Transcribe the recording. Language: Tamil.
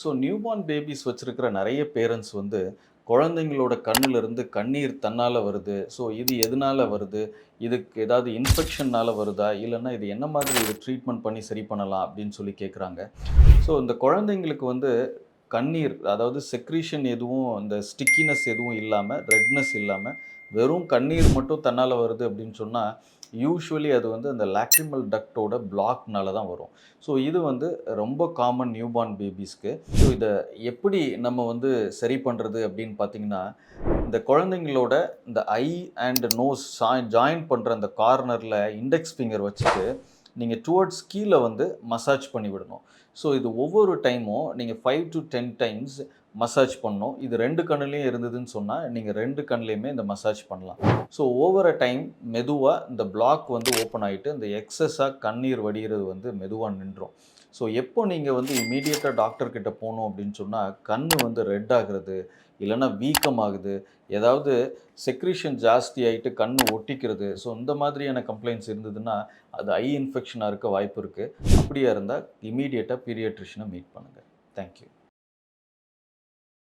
ஸோ நியூபார்ன் பேபிஸ் வச்சுருக்கிற நிறைய பேரண்ட்ஸ் வந்து குழந்தைங்களோட கண்ணிலிருந்து கண்ணீர் தன்னால் வருது. ஸோ இது எதனால் வருது? இதுக்கு ஏதாவது இன்ஃபெக்ஷன்னால் வருதா? இல்லைன்னா இது என்ன மாதிரி இது ட்ரீட்மெண்ட் பண்ணி சரி பண்ணலாம் அப்படின்னு சொல்லி கேட்குறாங்க ஸோ இந்த குழந்தைங்களுக்கு வந்து கண்ணீர் அதாவது செக்ரீஷன் எதுவும் இந்த ஸ்டிக்கினஸ் எதுவும் இல்லாமல் ரெட்னஸ் இல்லாமல் வெறும் கண்ணீர் மட்டும் தன்னால் வருது அப்படின்னு சொன்னால் யூஸ்வலி அது வந்து அந்த லாக்ரிமல் டக்டோட பிளாக்னால தான் வரும். ஸோ இது வந்து ரொம்ப காமன் நியூபார்ன் பேபிஸ்க்கு ஸோ இதை எப்படி நம்ம வந்து சரி பண்ணுறது அப்படின்னு பார்த்தீங்கன்னா இந்த குழந்தைங்களோட இந்த ஐ அண்ட் நோஸ் ஜாயின் பண்ணுற அந்த கார்னரில் இண்டெக்ஸ் ஃபிங்கர் வச்சுட்டு நீங்கள் டுவர்ட்ஸ் கீழே வந்து மசாஜ் பண்ணி விடணும் ஸோ இது ஒவ்வொரு டைமும் நீங்கள் five to ten times massage பண்ணோம். இது ரெண்டு கண்ணுலேயும் இருந்ததுன்னு சொன்னால் நீங்கள் ரெண்டு கண்ணுலேயுமே இந்த மசாஜ் பண்ணலாம். ஸோ ஓவர் அ டைம் மெதுவாக இந்த பிளாக் வந்து ஓப்பன் ஆகிட்டு இந்த எக்ஸஸாக கண்ணீர் வடிகிறது வந்து மெதுவாக நின்றோம். ஸோ எப்போ நீங்கள் வந்து இமீடியட்டாக டாக்டர்கிட்ட போகணும் அப்படின்னு சொன்னால் கண் வந்து ரெட் ஆகுறது இல்லைன்னா வீக்கம் ஆகுது ஏதாவது செக்ரீஷன் ஜாஸ்தி ஆகிட்டு கண் ஒட்டிக்கிறது. ஸோ இந்த மாதிரியான கம்ப்ளைண்ட்ஸ் இருந்ததுன்னா அது ஐ இன்ஃபெக்ஷனாக இருக்க வாய்ப்பு இருக்குது அப்படியா இருந்தால் இமீடியட்டாக பீரியட்ரிஷனை மீட் பண்ணுங்கள் தேங்க்யூ